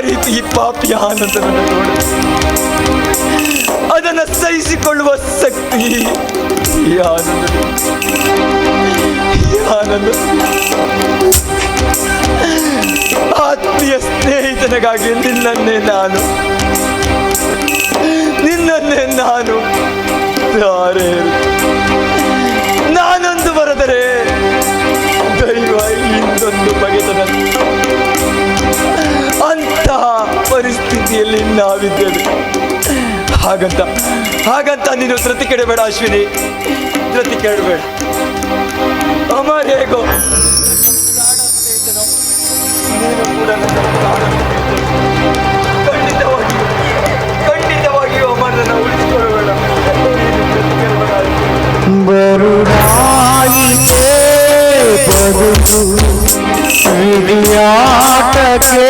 ರೀತಿ ಈ ಪಾಪಿ ಆನಂದವನ್ನು ನೋಡು ಅದನ್ನು ಸಹಿಸಿಕೊಳ್ಳುವ ಶಕ್ತಿ ಈ ಆನಂದ ಆನಂದ ಆತ್ಮೀಯ ಸ್ನೇಹಿತನಿಗಾಗಿ ನಿನ್ನನ್ನೇ ನಾನು. ನಿನ್ನನ್ನೇ ನಾನು. ಪರಿಸ್ಥಿತಿಯಲ್ಲಿ ನಾವಿದ್ದೇವೆ. ಹಾಗಂತ ಹಾಗಂತ ನೀನು ಧೃತಿ ಕೆಡಬೇಡ ಅಶ್ವಿನಿ. ಧೃತಿ ಕೆಡಬೇಡ ಅಮರ್ ಹೇಗೋ ಬರುಡಾಯಿತೆ ಬದುಕು ಹಿರಿಯಾಟಕ್ಕೆ